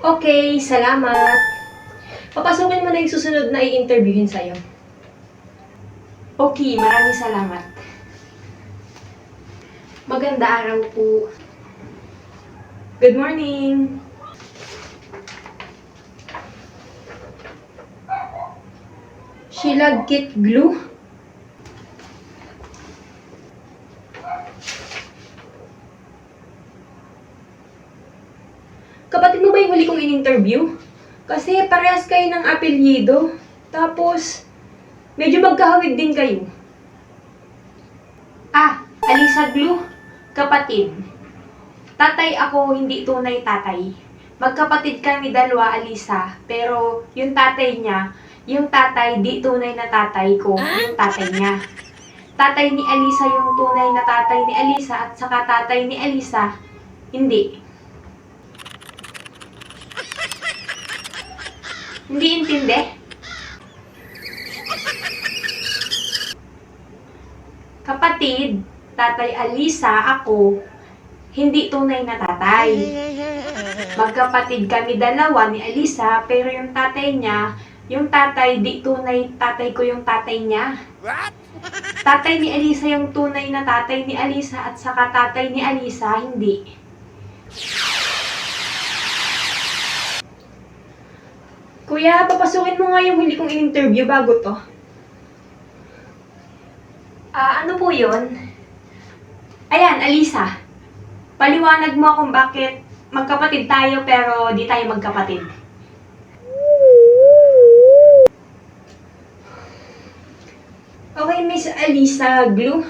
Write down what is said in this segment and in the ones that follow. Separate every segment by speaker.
Speaker 1: Okay, salamat. Papasukin mo na yung susunod na i-interviewin sa'yo. Okay, maraming salamat. Maganda araw po. Good morning. Sheila Kit Glue? Kapatid mo ba yung huli kong in-interview? Kasi parehas kayo ng apelyido. Tapos, medyo magkahawig din kayo. Ah, Alisa Glue, kapatid. Tatay ako, hindi tunay tatay. Magkapatid kami dalawa, Alisa. Pero yung tatay niya, yung tatay, di tunay na tatay ko, yung tatay niya. Tatay ni Alisa yung tunay na tatay ni Alisa at saka tatay ni Alisa, hindi. Hindi intindi? Kapatid, tatay Alisa, ako, hindi tunay na tatay. Magkapatid kami dalawa ni Alisa, pero yung tatay niya, yung tatay, di tunay tatay ko yung tatay niya. Tatay ni Alisa yung tunay na tatay ni Alisa at saka tatay ni Alisa, hindi. Kuya, papasukin mo nga yung huli kong in-interview bago to. Ah, ano po yun? Ayan, Alisa. Paliwanag mo kung bakit magkapatid tayo pero di tayo magkapatid. Okay, Miss Alisa Glue.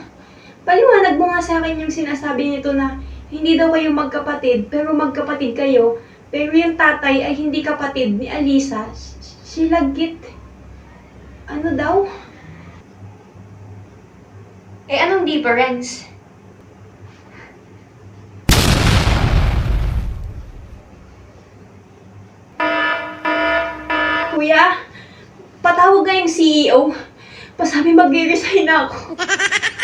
Speaker 1: Paliwanag mo nga sa akin yung sinasabi nito na hindi daw kayo magkapatid pero magkapatid kayo pero yung tatay ay hindi kapatid ni Alisa. Sila git. Ano daw? Eh, anong difference? Kuya, patawag nga yung CEO. Pasabi mag-resign ako.